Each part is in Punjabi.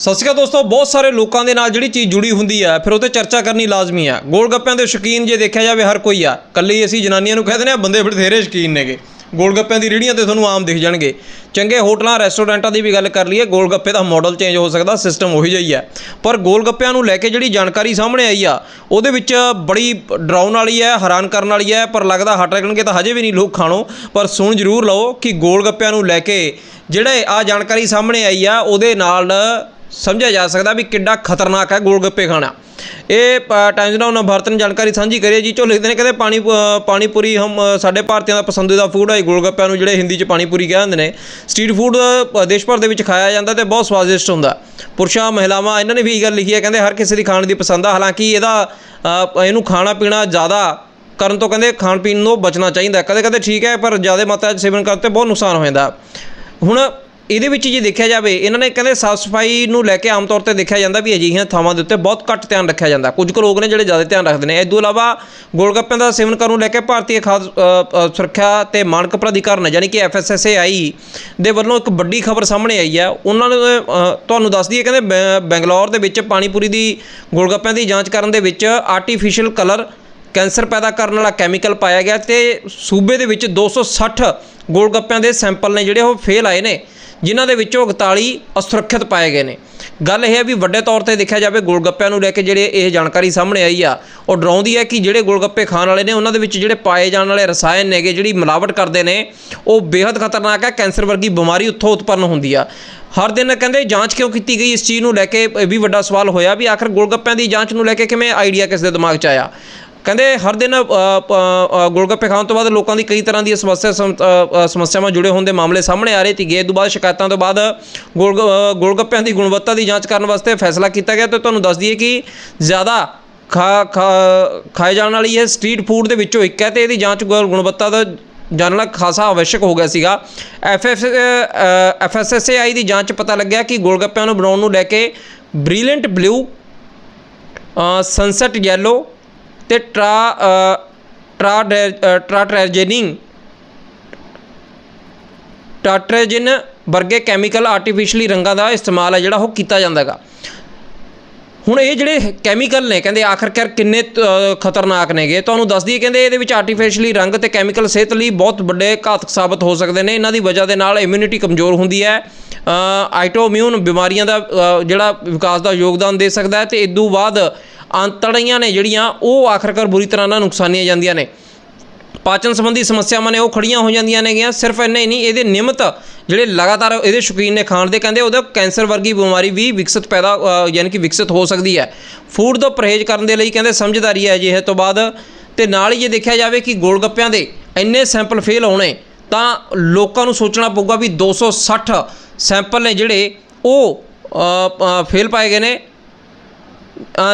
ਸਤਿ ਸ਼੍ਰੀ ਅਕਾਲ ਦੋਸਤੋ, ਬਹੁਤ ਸਾਰੇ ਲੋਕਾਂ ਦੇ ਨਾਲ ਜਿਹੜੀ ਚੀਜ਼ ਜੁੜੀ ਹੁੰਦੀ ਹੈ ਫਿਰ ਉਹ ਤੇ ਚਰਚਾ ਕਰਨੀ ਲਾਜ਼ਮੀ ਹੈ ਗੋਲ ਗੱਪਿਆਂ ਦੇ ਸ਼ੌਕੀਨ ਜੇ ਦੇਖਿਆ ਜਾਵੇ, ਹਰ ਕੋਈ ਆ। ਕੱਲੀ ਅਸੀਂ ਜਨਾਨੀਆਂ ਨੂੰ ਕਹਿੰਦੇ ਨੇ ਬੰਦੇ ਬਥੇਰੇ ਸ਼ੌਕੀਨ ਨੇਗੇ। ਗੋਲ ਗੱਪਿਆਂ ਦੀ ਰੇਹੜੀਆਂ ਤੇ ਤੁਹਾਨੂੰ ਆਮ ਦਿਖ ਜਾਣਗੇ। ਚੰਗੇ ਹੋਟਲਾਂ, ਰੈਸਟੋਰੈਂਟਾਂ ਦੀ ਵੀ ਗੱਲ ਕਰ ਲਈਏ ਗੋਲ ਗੱਪੇ ਦਾ ਮਾਡਲ ਚੇਂਜ ਹੋ ਸਕਦਾ ਸਿਸਟਮ ਉਹੀ ਜਿਹਾ ਹੀ ਹੈ ਪਰ ਗੋਲ ਗੱਪਿਆਂ ਨੂੰ ਲੈ ਕੇ ਜਿਹੜੀ ਜਾਣਕਾਰੀ ਸਾਹਮਣੇ ਆਈ ਆ, ਉਹਦੇ ਵਿੱਚ ਬੜੀ ਡਰਾਉਣ ਵਾਲੀ ਹੈ ਹੈਰਾਨ ਕਰਨ ਵਾਲੀ ਹੈ ਪਰ ਲੱਗਦਾ ਹਟ ਲੱਗਣਗੇ ਤਾਂ ਹਜੇ ਵੀ ਨਹੀਂ ਲੋਕ ਖਾਣੋ। ਪਰ ਸੁਣ ਜ਼ਰੂਰ ਲਓ ਕਿ ਗੋਲ ਗੱਪਿਆਂ ਨੂੰ ਲੈ ਕੇ ਜਿਹੜੇ ਆ ਜਾਣਕਾਰੀ ਸਾਹਮਣੇ ਆਈ ਆ, ਉਹਦੇ ਨਾਲ ਸਮਝਿਆ ਜਾ ਸਕਦਾ ਵੀ ਕਿੱਡਾ ਖਤਰਨਾਕ ਹੈ ਗੋਲਗੱਪੇ ਖਾਣਾ। ਇਹ ਟਾਈਮਜ਼ ਨਾउ ਨੇ ਭਾਰਤ ਨੇ ਜਾਣਕਾਰੀ ਸਾਂਝੀ ਕਰੀ ਹੈ ਜੀ। ਚੋ ਲਿਖਦੇ ਨੇ ਕਹਿੰਦੇ ਪਾਣੀ ਪ- ਪਾਣੀਪੂਰੀ ਹਮ ਸਾਡੇ ਭਾਰਤੀਆਂ ਦਾ ਪਸੰਦੀਦਾ ਫੂਡ ਹੈ ਗੋਲਗੱਪਿਆਂ ਨੂੰ ਜਿਹੜੇ ਹਿੰਦੀ 'ਚ ਪਾਣੀਪੂਰੀ ਕਹਿੰਦੇ ਨੇ ਸਟਰੀਟ ਫੂਡ ਦੇਸ਼ ਭਰ ਦੇ ਵਿੱਚ ਖਾਇਆ ਜਾਂਦਾ ਤੇ ਬਹੁਤ ਸਵਾਦਿਸ਼ਟ ਹੁੰਦਾ। ਪੁਰਸ਼ਾਂ, ਮਹਿਲਾਵਾਂ, ਇਹਨਾਂ ਨੇ ਵੀ ਇਹ ਗੱਲ ਲਿਖੀ ਹੈ। ਕਹਿੰਦੇ ਹਰ ਕਿਸੇ ਦੀ ਖਾਣ ਦੀ ਪਸੰਦ ਆ। ਹਾਲਾਂਕਿ ਇਹਦਾ ਇਹਨੂੰ ਖਾਣਾ ਪੀਣਾ ਜ਼ਿਆਦਾ ਕਰਨ ਤੋਂ ਕਹਿੰਦੇ ਖਾਣ ਪੀਣ ਨੂੰ ਬਚਣਾ ਚਾਹੀਦਾ। ਕਦੇ ਕਦੇ ਠੀਕ ਹੈ, ਪਰ ਜ਼ਿਆਦਾ ਮਾਤਰਾ 'ਚ ਸੇਵਨ ਕਰਨ ਤੇ ਬਹੁਤ ਨੁਕਸਾਨ ਹੋ ਜਾਂਦਾ। ਹੁਣ ਇਹਦੇ ਵਿੱਚ ਜੇ ਦੇਖਿਆ ਜਾਵੇ ਇਹਨਾਂ ਨੇ ਕਹਿੰਦੇ ਸਾਫ਼ ਸਫ਼ਾਈ ਨੂੰ ਲੈ ਕੇ ਆਮ ਤੌਰ ਤੇ ਦੇਖਿਆ ਜਾਂਦਾ ਵੀ ਅਜਿਹੀਆਂ ਥਾਵਾਂ ਦੇ ਉੱਤੇ ਬਹੁਤ ਘੱਟ ਧਿਆਨ ਰੱਖਿਆ ਜਾਂਦਾ। ਕੁਝ ਕੁ ਲੋਕ ਨੇ ਜਿਹੜੇ ਜ਼ਿਆਦਾ ਧਿਆਨ ਰੱਖਦੇ ਨੇ। ਇਸ ਤੋਂ ਇਲਾਵਾ ਗੋਲਗੱਪਿਆਂ ਦਾ ਸੇਵਨ ਕਰਨ ਨੂੰ ਲੈ ਕੇ ਭਾਰਤੀ ਖਾਦ ਅ, ਅ, ਸੁਰੱਖਿਆ ਤੇ ਮਾਨਕ ਪ੍ਰਾਧਿਕਰਨ ਯਾਨੀ ਕਿ ਐਫਐਸਐਸਏਆਈ ਦੇ ਵੱਲੋਂ ਇੱਕ ਵੱਡੀ ਖਬਰ ਸਾਹਮਣੇ ਆਈ ਹੈ। ਉਹਨਾਂ ਨੇ ਤੁਹਾਨੂੰ ਦੱਸ ਦਈਏ ਕਹਿੰਦੇ ਬੈ- ਬੈਂਗਲੌਰ ਦੇ ਵਿੱਚ ਪਾਣੀਪੂਰੀ ਦੀ ਗੋਲਗੱਪਿਆਂ ਦੀ ਜਾਂਚ ਕਰਨ ਦੇ ਵਿੱਚ ਆਰਟੀਫੀਸ਼ੀਅਲ ਕਲਰ ਕੈਂਸਰ ਪੈਦਾ ਕਰਨ ਵਾਲਾ ਕੈਮੀਕਲ ਪਾਇਆ ਗਿਆ ਤੇ ਸੂਬੇ ਦੇ ਵਿੱਚ 260 ਗੋਲਗੱਪਿਆਂ ਦੇ ਸੈਂਪਲ ਨੇ ਜਿਹੜੇ ਉਹ ਫੇਲ ਆਏ ਨੇ, ਜਿਨ੍ਹਾਂ ਦੇ ਵਿੱਚੋਂ 41 ਅਸੁਰੱਖਿਅਤ ਪਾਏ ਗਏ ਨੇ। ਗੱਲ ਇਹ ਹੈ ਵੀ ਵੱਡੇ ਤੌਰ ਤੇ ਦੇਖਿਆ ਜਾਵੇ, ਗੋਲਗੱਪਿਆਂ ਨੂੰ ਲੈ ਕੇ ਜਿਹੜੇ ਇਹ ਜਾਣਕਾਰੀ ਸਾਹਮਣੇ ਆਈ ਆ, ਉਹ ਡਰਾਉਂਦੀ ਹੈ ਕਿ ਜਿਹੜੇ ਗੋਲਗੱਪੇ ਖਾਣ ਵਾਲੇ ਨੇ, ਉਹਨਾਂ ਦੇ ਵਿੱਚ ਜਿਹੜੇ ਪਾਏ ਜਾਣ ਵਾਲੇ ਰਸਾਇਣ ਨੇਗੇ, ਜਿਹੜੀ ਮਿਲਾਵਟ ਕਰਦੇ ਨੇ, ਉਹ ਬੇहद ਖਤਰਨਾਕ ਹੈ ਕੈਂਸਰ ਵਰਗੀ ਬਿਮਾਰੀ ਉੱਥੋਂ ਉਤਪੰਨ ਹੁੰਦੀ ਆ। ਹਰ ਦਿਨ ਕਹਿੰਦੇ ਜਾਂਚ ਕਿਉਂ ਕੀਤੀ ਗਈ? ਇਸ ਚੀਜ਼ ਨੂੰ ਲੈ ਕੇ ਇਹ ਵੀ ਵੱਡਾ ਸਵਾਲ ਹੋਇਆ ਵੀ ਆਖਰ ਗੋਲਗੱਪਿਆਂ ਦੀ ਜਾਂਚ ਨੂੰ ਲੈ ਕੇ ਕਿਵੇਂ ਆਈਡੀਆ ਕਿਸ ਦੇ ਦਿਮਾਗ 'ਚ ਆਇਆ? ਕਹਿੰਦੇ ਹਰ ਦਿਨ ਅ, ਗੋਲਗੱਪੇ ਖਾਣ ਤੋਂ ਬਾਅਦ ਲੋਕਾਂ ਦੀ ਕਈ ਤਰ੍ਹਾਂ ਦੀਆਂ ਸਮੱਸਿਆ ਸਮ- ਸਮੱਸਿਆਵਾਂ ਜੁੜੇ ਹੋਣ ਦੇ ਮਾਮਲੇ ਸਾਹਮਣੇ ਆ ਰਹੇ ਸੀਗੇ ਇਹ ਤੋਂ ਬਾਅਦ ਸ਼ਿਕਾਇਤਾਂ ਤੋਂ ਬਾਅਦ ਗੋਲ ਅ, ਗੋਲਗੱਪਿਆਂ ਦੀ ਗੁਣਵੱਤਾ ਦੀ ਜਾਂਚ ਕਰਨ ਵਾਸਤੇ ਫੈਸਲਾ ਕੀਤਾ ਗਿਆ। ਤੇ ਤੁਹਾਨੂੰ ਦੱਸ ਦਈਏ ਕਿ ਜ਼ਿਆਦਾ ਖਾ ਖਾ- ਖਾਏ ਜਾਣ ਵਾਲੀ ਇਹ ਸਟਰੀਟ ਫੂਡ ਦੇ ਵਿੱਚੋਂ ਇੱਕ ਹੈ ਤੇ ਇਹਦੀ ਜਾਂਚ ਗੁਣ- ਗੁਣਵੱਤਾ ਦਾ ਜਾਣਨਾ ਖਾਸਾ ਆਵਸ਼ਕ ਹੋ ਗਿਆ ਸੀਗਾ। F F F S S A I ਦੀ ਜਾਂਚ ਪਤਾ ਲੱਗਿਆ ਕਿ ਗੋਲਗੱਪਿਆਂ ਨੂੰ ਬਣਾਉਣ ਨੂੰ ਲੈ ਕੇ ਬ੍ਰਿਲੀਅੰਟ ਬਲੂ ਸਨਸੈਟ ਯੈਲੋ ਤੇ ਟਰਾ ਅ, ਟਰਾ ਟਰਾਟਰੈਜੇਨਿੰਗ। ਵਰਗੇ ਕੈਮੀਕਲ ਆਰਟੀਫੀਸ਼ੀਅਲੀ ਰੰਗਾਂ ਦਾ ਇਸਤੇਮਾਲ ਹੈ ਜਿਹੜਾ ਉਹ ਕੀਤਾ ਜਾਂਦਾ ਹੈਗਾ। ਹੁਣ ਇਹ ਜਿਹੜੇ ਕੈਮੀਕਲ ਨੇ ਕਹਿੰਦੇ ਆਖਰਕਾਰ ਕਿੰਨੇ ਖਤਰਨਾਕ ਨੇਗੇ। ਤੁਹਾਨੂੰ ਦੱਸ ਦਈਏ ਕਹਿੰਦੇ ਇਹਦੇ ਵਿੱਚ ਆਰਟੀਫੀਸ਼ੀਅਲੀ ਰੰਗ ਤੇ ਕੈਮੀਕਲ ਸਿਹਤ ਲਈ ਬਹੁਤ ਵੱਡੇ ਘਾਤਕ ਸਾਬਤ ਹੋ ਸਕਦੇ ਨੇ। ਇਹਨਾਂ ਦੀ ਵਜ੍ਹਾ ਦੇ ਨਾਲ ਇਮਿਊਨਿਟੀ ਕਮਜ਼ੋਰ ਹੁੰਦੀ ਹੈ। ਆਈਟੋਇਮਿਊਨ ਬਿਮਾਰੀਆਂ ਦਾ ਜਿਹੜਾ ਵਿਕਾਸ ਦਾ ਯੋਗਦਾਨ ਦੇ ਸਕਦਾ ਹੈ। ਤੇ ਤੋਂ ਬਾਅਦ ਅੰਤੜੀਆਂ ਨੇ ਜਿਹੜੀਆਂ, ਉਹ ਆਖਰਕਾਰ ਬੁਰੀ ਤਰ੍ਹਾਂ ਨਾਲ ਨੁਕਸਾਨੀਆਂ ਜਾਂਦੀਆਂ ਨੇ। ਪਾਚਨ ਸੰਬੰਧੀ ਸਮੱਸਿਆਵਾਂ ਨੇ, ਉਹ ਖੜੀਆਂ ਹੋ ਜਾਂਦੀਆਂ ਨੇਗੀਆਂ। ਸਿਰਫ ਇੰਨੇ ਹੀ ਨਹੀਂ, ਇਹਦੇ ਨਿਯਮਤ ਜਿਹੜੇ ਲਗਾਤਾਰ ਇਹਦੇ ਸ਼ੌਕੀਨ ਨੇ ਖਾਣ ਦੇ, ਕਹਿੰਦੇ ਉਹਦਾ ਕੈਂਸਰ ਵਰਗੀ ਬਿਮਾਰੀ ਵੀ ਵਿਕਸਿਤ ਪੈਦਾ ਯਾਨੀ ਕਿ ਵਿਕਸਿਤ ਹੋ ਸਕਦੀ ਹੈ। ਫੂਡ ਤੋਂ ਪਰਹੇਜ਼ ਕਰਨ ਦੇ ਲਈ ਕਹਿੰਦੇ ਸਮਝਦਾਰੀ ਹੈ ਅਜਿਹੇ ਤੋਂ ਬਾਅਦ। ਤੇ ਨਾਲ ਹੀ ਜੇ ਦੇਖਿਆ ਜਾਵੇ ਕਿ ਗੋਲਗੱਪਿਆਂ ਦੇ ਇੰਨੇ ਸੈਂਪਲ ਫੇਲ ਹੋਣੇ, ਤਾਂ ਲੋਕਾਂ ਨੂੰ ਸੋਚਣਾ ਪਊਗਾ ਵੀ 260 ਸੈਂਪਲ ਨੇ ਜਿਹੜੇ, ਉਹ ਫੇਲ ਪਾਏ ਗਏ ਨੇ।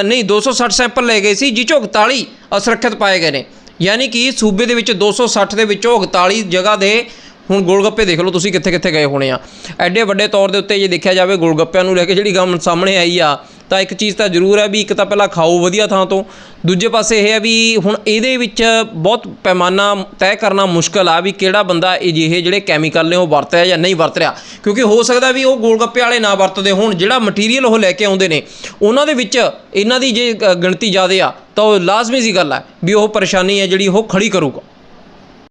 ਨਹੀਂ 260 ਸੈਂਪਲ ਲਏ ਗਏ ਸੀ ਜਿਹ 'ਚੋਂ 41 ਅਸੁਰੱਖਿਅਤ ਪਾਏ ਗਏ ਨੇ। ਯਾਨੀ ਕਿ ਸੂਬੇ ਦੇ ਵਿੱਚ 260 ਦੇ ਵਿੱਚੋਂ 41 ਜਗ੍ਹਾ ਦੇ ਹੁਣ ਗੋਲਗੱਪੇ ਦੇਖ ਲਓ, ਤੁਸੀਂ ਕਿੱਥੇ ਕਿੱਥੇ ਗਏ ਹੋਣੇ ਆ। ਐਡੇ ਵੱਡੇ ਤੌਰ ਦੇ ਉੱਤੇ ਜੇ ਦੇਖਿਆ ਜਾਵੇ, ਗੋਲਗੱਪਿਆਂ ਨੂੰ ਲੈ ਕੇ ਜਿਹੜੀ ਗੱਲ ਸਾਹਮਣੇ ਆਈ ਆ ਤਾਂ ਇੱਕ ਚੀਜ਼ ਤਾਂ ਜ਼ਰੂਰ ਹੈ ਵੀ ਇੱਕ ਤਾਂ ਪਹਿਲਾਂ ਖਾਓ ਵਧੀਆ ਥਾਂ ਤੋਂ, ਦੂਜੇ ਪਾਸੇ ਇਹ ਹੈ ਵੀ ਹੁਣ ਇਹਦੇ ਵਿੱਚ ਬਹੁਤ ਪੈਮਾਨਾ ਤੈਅ ਕਰਨਾ ਮੁਸ਼ਕਲ ਆ ਵੀ ਕਿਹੜਾ ਬੰਦਾ ਅਜਿਹੇ ਜਿਹੜੇ ਕੈਮੀਕਲ ਨੇ ਉਹ ਵਰਤ ਰਿਹਾ ਜਾਂ ਨਹੀਂ ਵਰਤ ਰਿਹਾ ਕਿਉਂਕਿ ਹੋ ਸਕਦਾ ਵੀ ਉਹ ਗੋਲਗੱਪੇ ਵਾਲੇ ਨਾ ਵਰਤਦੇ ਹੋਣ, ਜਿਹੜਾ ਮਟੀਰੀਅਲ ਉਹ ਲੈ ਕੇ ਆਉਂਦੇ ਨੇ। ਉਹਨਾਂ ਦੇ ਵਿੱਚ ਇਹਨਾਂ ਦੀ ਜੇ ਗਿਣਤੀ ਜ਼ਿਆਦਾ ਆ, ਤਾਂ ਉਹ ਲਾਜ਼ਮੀ ਜੀ ਗੱਲ ਆ ਵੀ ਉਹ ਪਰੇਸ਼ਾਨੀ ਹੈ ਜਿਹੜੀ ਉਹ ਖੜੀ ਕਰੂਗਾ।